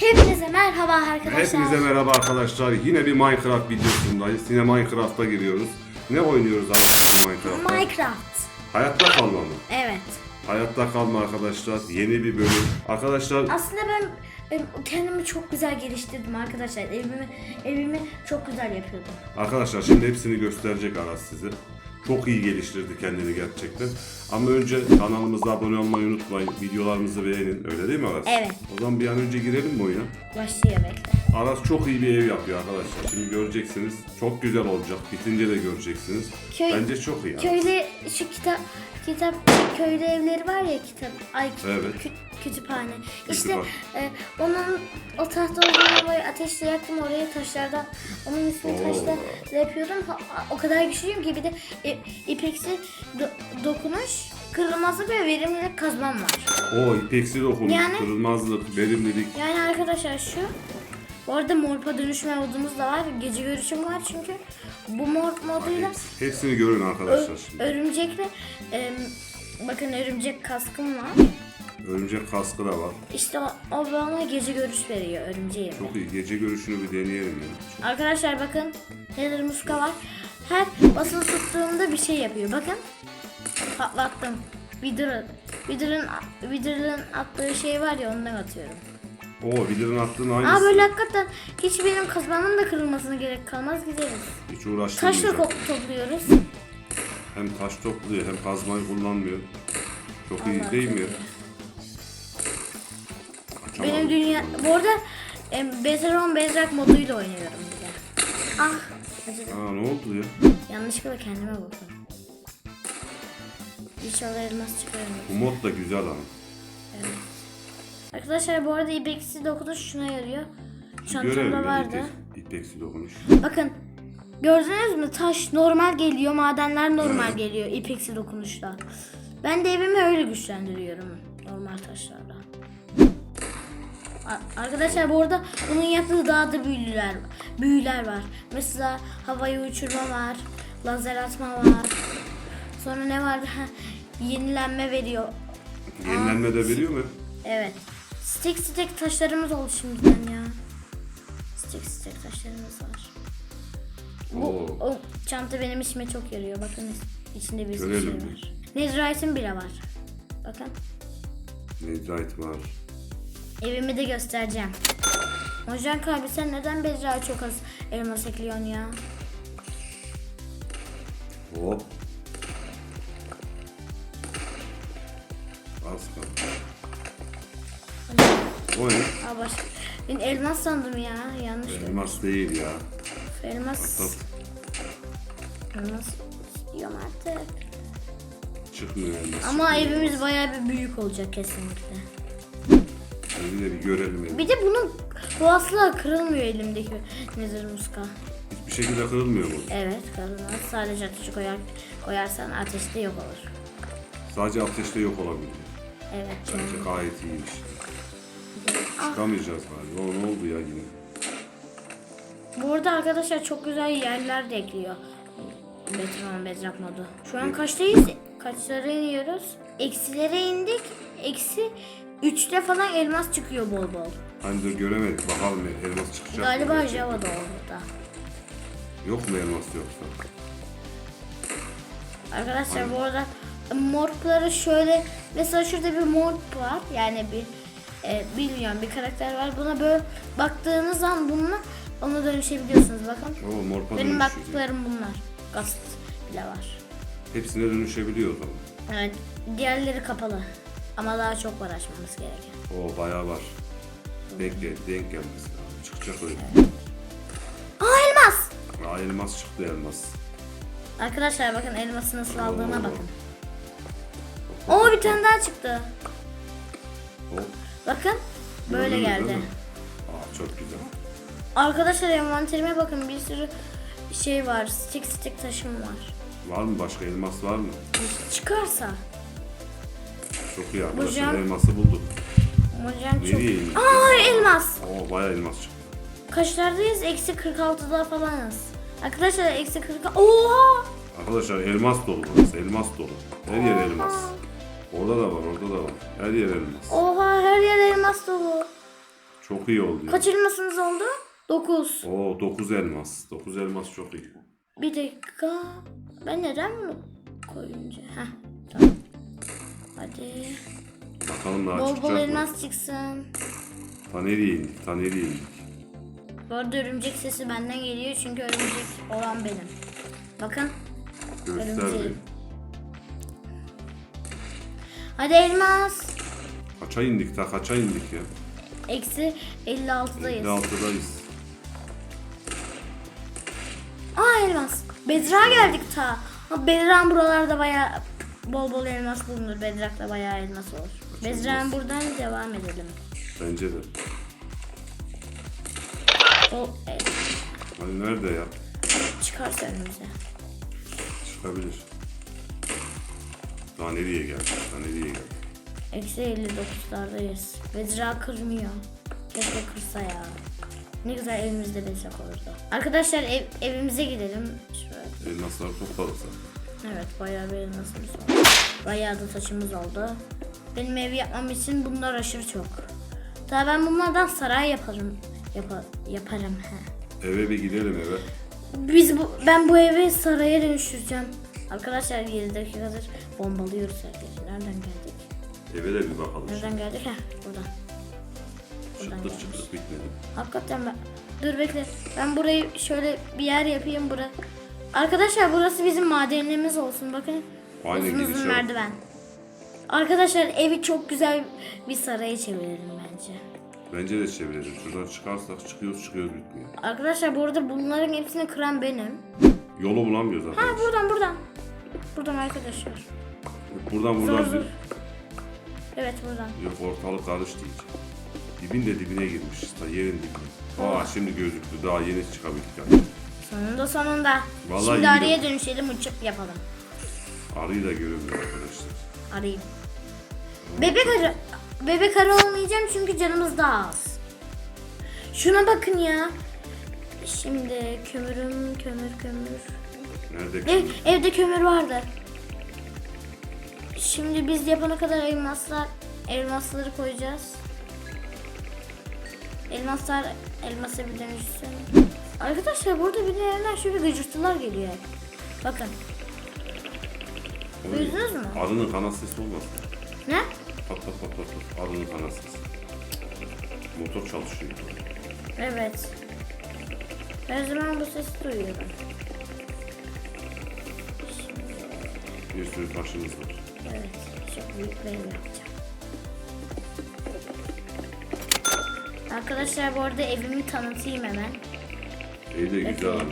Hepinize merhaba arkadaşlar. Hepinize merhaba arkadaşlar. Yine bir Minecraft videosundayız. Yine Minecraft'a giriyoruz. Ne oynuyoruz arkadaşlar Minecraft'ta? Minecraft. Hayatta kalma mı? Evet. Hayatta kalma arkadaşlar. Yeni bir bölüm. Arkadaşlar Aslında ben, ben kendimi çok güzel geliştirdim arkadaşlar. Evimi evimi çok güzel yapıyordum. arkadaşlar şimdi hepsini gösterecek Aras size. Çok iyi geliştirdi kendini gerçekten. Ama önce kanalımıza abone olmayı unutmayın. Videolarımızı beğenin. Öyle değil mi Aras? Evet. O zaman bir an önce girelim mi oyuna? Bekle. Aras çok iyi bir ev yapıyor arkadaşlar. Şimdi göreceksiniz. Çok güzel olacak. Bitince de göreceksiniz. Köy- Bence çok iyi. Aras. Köyde şu kitap kitap köyde evleri var ya kitap ay Evet. kü- kütüphane. İşte e, onun o tahta olduğunu böyle ateşle yaktım oraya taşlardan onun üstüne Oo. taşla yapıyordum. Ha- o kadar güçlüyüm ki bir de e, ipeksi do- dokunuş kırılmazlık ve verimlilik kazmam var. O ipeksi dokunuş, Yani- kırılmazlık, verimlilik. Yani arkadaşlar şu bu arada morpa dönüşme modumuz da var. Gece görüşüm var çünkü. Bu morp moduyla Hepsi- Hepsini görün arkadaşlar şimdi. örümcekle em, bakın örümcek kaskım var. Örümcek kaskı da var. İşte o, o bana gece görüş veriyor örümceğim. Çok iyi. Gece görüşünü bir deneyelim ya. Arkadaşlar bakın neler muska var. Her basılı tuttuğumda bir şey yapıyor. Bakın patlattım. Wither, Wither'ın Wither'ın attığı şey var ya ondan atıyorum. Oo Wither'ın attığın Aa aynısı. böyle hakikaten hiç benim kazmamın da kırılmasına gerek kalmaz gideriz. Hiç Taşla uğraştırmayacak. ko- topluyoruz. Hem taş topluyor hem kazmayı kullanmıyor. Çok iyi Allah değil çok mi? Açamadım. Benim dünya... Bu arada em, Bezeron Bezrak moduyla oynuyorum bir de. Ah! acıdı. Aa ne oldu ya? Yanlışlıkla kendime vurdum. İnşallah elmas Bu çıkarım. mod da güzel ama. Arkadaşlar bu arada ipeksi dokunuş şuna yarıyor. Çantamda vardı. ipek, ipeksi dokunuş. Bakın gördünüz mü taş normal geliyor madenler normal geliyor ipeksi dokunuşla. Ben de evimi öyle güçlendiriyorum normal taşlarla. Arkadaşlar bu arada bunun yaptığı daha da büyüler, büyüler var. Mesela havayı uçurma var, lazer atma var. Sonra ne? Ha, yenilenme veriyor. Yenilenme de veriyor mu? Evet. Stek stek taşlarımız oldu şimdiden ya. Stek stek taşlarımız var. Bu Oo. o çanta benim işime çok yarıyor. Bakın içinde bir şey Görelim var. Netherite'im bile var. Bakın. Netherite var. Evimi de göstereceğim. Hocam abi sen neden Bezra'ya çok az elmas ekliyorsun ya? Hop. Az kaldı. O ne? Aa baş... Ben elmas sandım ya. Yanlış. Elmas değil ya. Elmas. Tat Elmas istiyorum artık. çıkmıyor elmas. Ama evimiz bayağı bir büyük olacak kesinlikle. De bir görelim evi. Bir de bunun bu asla kırılmıyor elimdeki nezir muska. Hiçbir şekilde kırılmıyor bu. Evet kırılmaz. Sadece ateşi koyar, koyarsan ateşte yok olur. Sadece ateşte yok olabiliyor. Evet. Bence gayet iyiymiş. Çıkamayacağız galiba. O ne oldu ya yine? Bu arada arkadaşlar çok güzel yerler de ekliyor. Betron Bedrock modu. Şu an kaçtayız? Kaçlara iniyoruz? Eksilere indik. Eksi 3'te falan elmas çıkıyor bol bol. Hani dur göremedik. Bakalım elmas çıkacak? Galiba gerçekten? Java'da orada. Yok mu elmas yoksa? Arkadaşlar bu arada morpları şöyle mesela şurada bir morp var yani bir e, bilmiyorum bir karakter var buna böyle baktığınız an bununla ona dönüşebiliyorsunuz bakın. Oo morpa Benim dönüşüyor. baktıklarım bunlar. Gast bile var. Hepsine dönüşebiliyor o zaman. Evet diğerleri kapalı ama daha çok var açmamız gereken. Oo bayağı var. Denk, gel, denk gelmesi lazım. Çıkacak öyle. Aa elmas! Aa elmas çıktı elmas. Arkadaşlar bakın elması nasıl aldığına bakın. Oo bir tane daha çıktı. Hop. Bakın böyle Gördün mü, geldi. değil mi? Aa çok güzel. Arkadaşlar envanterime bakın bir sürü şey var. Stick stick taşım var. Var mı başka elmas var mı? Çıkarsa. Çok iyi arkadaşlar Hocam. elması bulduk. Hocam çok... Nereye indi? Aa elmas. Oo bayağı elmas çıktı. Kaçlardayız? Eksi 46'da falanız. Arkadaşlar eksi 40... Oha! Arkadaşlar elmas dolu burası. Elmas dolu. Her yer elmas. Orada da var, orada da var. Her yer elmas. Oha her yer elmas dolu. Çok iyi oldu ya. Kaç elmasınız oldu? 9. Oo 9 elmas. 9 elmas çok iyi. Bir dakika. Ben neden bunu koyunca? Heh. Hadi. Bakalım daha Bol çıkacak bol mı? elmas çıksın. Taneriye indik. Taneriye indik. Bu arada örümcek sesi benden geliyor çünkü örümcek olan benim. Bakın. Göster Örümceği. bir. Hadi elmas. Kaça indik ta kaça indik ya? Eksi 56'dayız. 56'dayız. Aa elmas. Bedrak'a geldik ta. Ha, buralarda bayağı bol bol elmas bulunur. Bedrak'ta bayağı elmas olur. Bedrak'ın buradan devam edelim. Bence de. O e, Hani nerede ya? çıkarsa önümüze. Çıkabilir. Daha nereye geldik? Daha nereye geldik? Eksi 59'lardayız. Bedrak kırmıyor. Keşke kırsa ya. Ne güzel evimizde bedrak olurdu. Arkadaşlar ev, evimize gidelim. Şöyle. Elmasları topladık zaten. Evet bayağı bir elmasımız var. Bayağı da taşımız oldu. Benim evi yapmam için bunlar aşırı çok. Daha ben bunlardan saray yaparım. Yapa, yaparım. He. Eve bir gidelim eve. Biz bu, ben bu evi saraya dönüştüreceğim. Arkadaşlar 7 dakikadır bombalıyoruz herkesi. Nereden geldik? Eve de bir bakalım. Nereden geldik? Heh, buradan. Buradan çıktık bitmedi. Hakikaten ben... Dur bekle. Ben burayı şöyle bir yer yapayım bura. Arkadaşlar burası bizim madenimiz olsun. Bakın. Aynen, uzun uzun bak. merdiven. Arkadaşlar evi çok güzel bir saraya çevirelim bence. Bence de çevirelim. Şuradan çıkarsak çıkıyoruz çıkıyoruz bitmiyor. Arkadaşlar bu arada bunların hepsini kıran benim. Yolu bulamıyoruz Ha arkadaşlar. buradan buradan. Buradan arkadaşlar. Buradan Zor buradan zor. bir... Evet buradan. Yok ortalık karıştı iyice. Dibin de dibine girmişiz. Ta yerin dibine. Aa şimdi gözüktü. Daha yeni çıkabildik yani. Sonunda sonunda. Vallahi Şimdi iyi araya de- dönüşelim uçup yapalım. Arıyı da göremiyor arkadaşlar. Arayayım. Bebek arı. Bebek arı olmayacağım çünkü canımız daha az. Şuna bakın ya. Şimdi kömürüm, kömür, kömür. Nerede Ev, ki? evde kömür vardı. Şimdi biz yapana kadar elmaslar, elmasları koyacağız. Elmaslar elmasa bir dönüşsün. Arkadaşlar burada bir yerden şöyle gıcırtılar geliyor. hep. Bakın. Duydunuz mu? Arının kanat sesi olmaz. Ne? Pat pat pat pat pat. Arının kanat sesi. Motor çalışıyor. Evet. Her zaman bu sesi duyuyorum. Bir sürü taşımız var. Evet. Çok büyük bir ev yapacağım. Arkadaşlar bu arada evimi tanıtayım hemen. Evde güzel ama.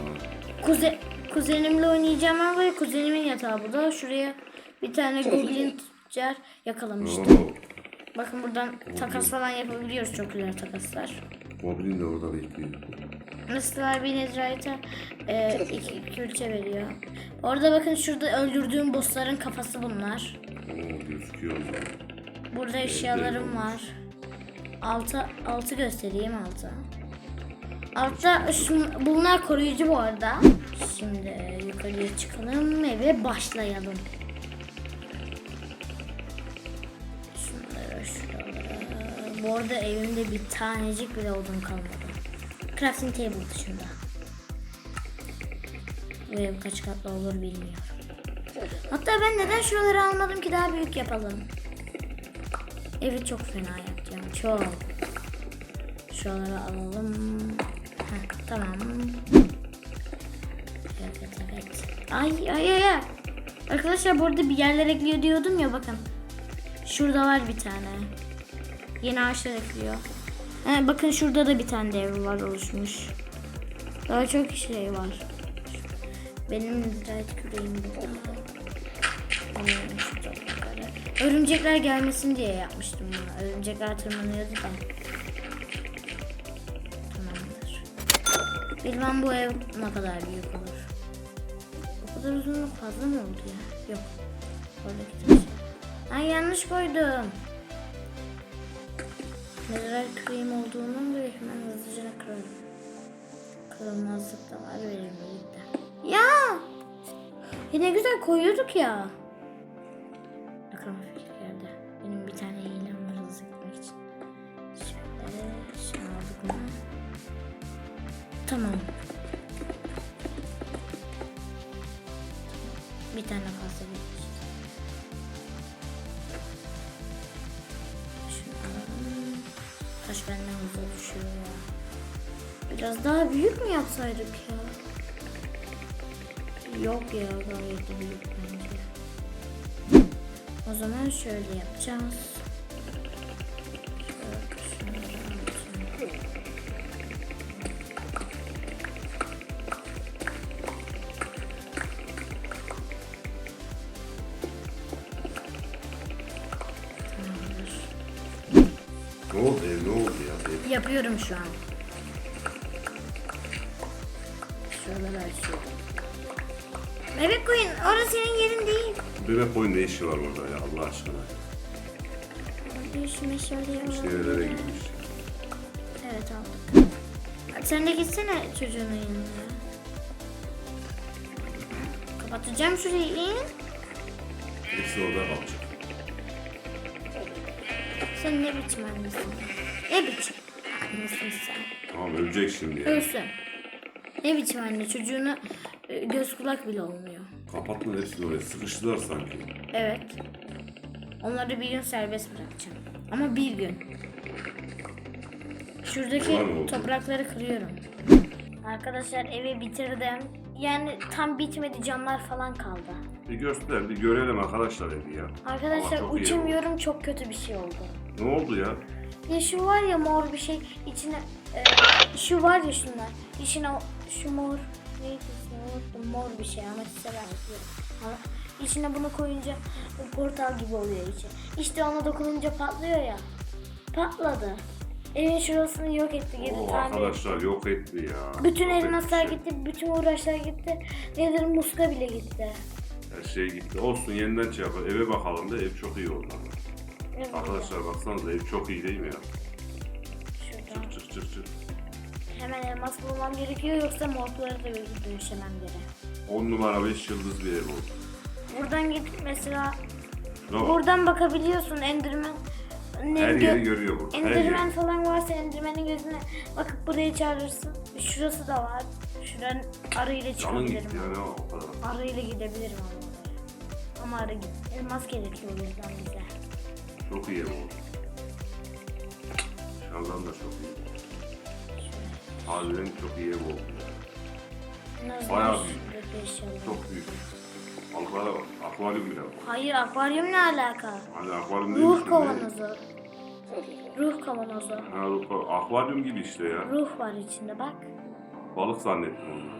Kuze kuzenimle oynayacağım ama kuzenimin yatağı bu da. Şuraya bir tane goblin tüccar yakalamıştım. Oo, Bakın buradan takas falan yapabiliyoruz çok güzel takaslar. Goblin de orada bekliyor. Mesela bir Netherite'a e, iki külçe veriyor. Orada bakın şurada öldürdüğüm bossların kafası bunlar. Oo gözüküyor orada. Burada eşyalarım var. Altı, altı göstereyim altı. Altta bunlar koruyucu bu arada. Şimdi yukarıya çıkalım ve başlayalım. Bu arada evimde bir tanecik bile odun kalmadı. Crafting table dışında. Bu ev kaç katlı olur bilmiyorum. Hatta ben neden şuraları almadım ki daha büyük yapalım. Evi çok fena yapacağım. Çok. Şuraları alalım. Tamam. Evet evet. Ay ay ay ay. Arkadaşlar burada bir yerler ekliyor diyordum ya bakın. Şurada var bir tane. Yeni ağaçlar ekliyor. He, bakın şurada da bir tane de ev var oluşmuş. Daha çok şey var. Benim nidayet küreğim burada. Yukarı. Örümcekler gelmesin diye yapmıştım bunu. Örümcekler tırmanıyordu da. Bilmem bu ev ne kadar büyük olur. O kadar uzunluk fazla mı oldu ya? Yok. Oradaki taşı. Ay yanlış koydum. Neler krem olduğundan böyle hemen hızlıca kırarım. Kırılmazlık da var verimlilik de. Ya! Yine güzel koyuyorduk ya. Aklıma fikir geldi. Benim bir tane tamam. Bir tane fazla alalım. Taş benden hızlı düşüyor ya. Biraz daha büyük mü yapsaydık ya? Yok ya gayet büyük bence. O zaman şöyle yapacağız. Yapıyorum şu an. Şöyle açıyorum. Bebek koyun orası senin yerin değil. Bebek oyun ne işi var orada ya Allah aşkına? Düşme şöyle yapalım. Nerelere gitmiş? Evet aldık. Sen de gitsene çocuğunun yanına. Kapatacağım şurayı. in. Hepsi orada kalacak. Sen ne biçim annesin? Ne biçim annesin sen? Tamam ölecek şimdi ya. Ölsün. Ne biçim anne çocuğuna e, göz kulak bile olmuyor. Kapatma hepsini oraya sıkıştılar sanki. Evet. Onları bir gün serbest bırakacağım. Ama bir gün. Şuradaki Var mı oldu? toprakları kırıyorum. Arkadaşlar evi bitirdim. Yani tam bitmedi camlar falan kaldı. Bir göster bir görelim arkadaşlar evi ya. Arkadaşlar Ama çok iyi uçamıyorum çok kötü bir şey oldu. Ne oldu ya? Ya şu var ya mor bir şey içine e, şu var ya şunlar. İçine şu mor neydi unuttum mor bir şey ama size benziyor. Ama içine bunu koyunca portal gibi oluyor içi. İşte ona dokununca patlıyor ya. Patladı. Evin şurasını yok etti geri Oo, arkadaşlar yok etti ya. Bütün Yok elmaslar etti. gitti, bütün uğraşlar gitti. Nedir muska bile gitti. Her şey gitti. Olsun yeniden şey yapalım. Eve bakalım da ev çok iyi oldu. Evet, Arkadaşlar baksanıza ev çok iyi değil mi ya? Şuradan. Çık çık çık. Hemen elmas bulmam gerekiyor yoksa morplara da dönüşemem gerek. 10 numara 5 yıldız bir ev oldu. Buradan gidip mesela Şuna bak. buradan bakabiliyorsun Enderman. Ne, Her yeri görüyor burada. Her Enderman yeri. falan varsa Enderman'in gözüne bakıp buraya çağırırsın. Şurası da var. Şuradan arıyla Canın çıkabilirim. gitti yani o kadar. Arıyla gidebilirim ama. Ama arı git. Elmas gerekiyor o yüzden bize. Çok iyi oldu. Dışarıdan da çok iyi. Harbiden çok iyi azından Bayağı eşyalar. Çok büyük. Balıklara bak. Akvaryum bile var. Hayır akvaryum ne alaka? Hani akvaryum değil Ruh kavanozu. Ruh kavanozu. Ha, ruh, akvaryum gibi işte ya. Ruh var içinde bak. Balık zannettim onu.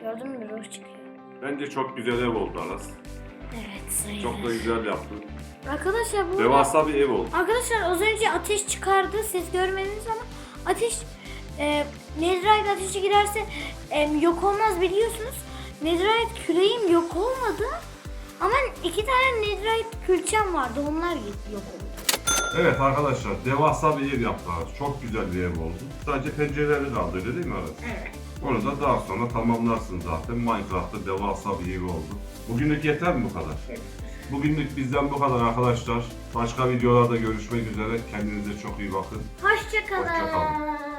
Gördün mü ruh çıkıyor. Bence çok güzel ev oldu Aras. Evet sayılır. Çok da güzel yaptın. Arkadaşlar bu Devasa bir ev oldu. Arkadaşlar az önce ateş çıkardı. Siz görmediniz ama ateş e, Netherite ateşi girerse e, yok olmaz biliyorsunuz. Netherite küreğim yok olmadı. Ama iki tane Netherite külçem vardı. Onlar gitti yok oldu. Evet arkadaşlar devasa bir ev yaptı Aras. Çok güzel bir ev oldu. Sadece pencereleri kaldı öyle değil mi Aras? Evet. Onu da daha sonra tamamlarsın zaten. Minecraft'ta devasa bir ev oldu. Bugünlük yeter mi bu kadar? Bugünlük bizden bu kadar arkadaşlar. Başka videolarda görüşmek üzere. Kendinize çok iyi bakın. Hoşçakalın. Hoşça kalın.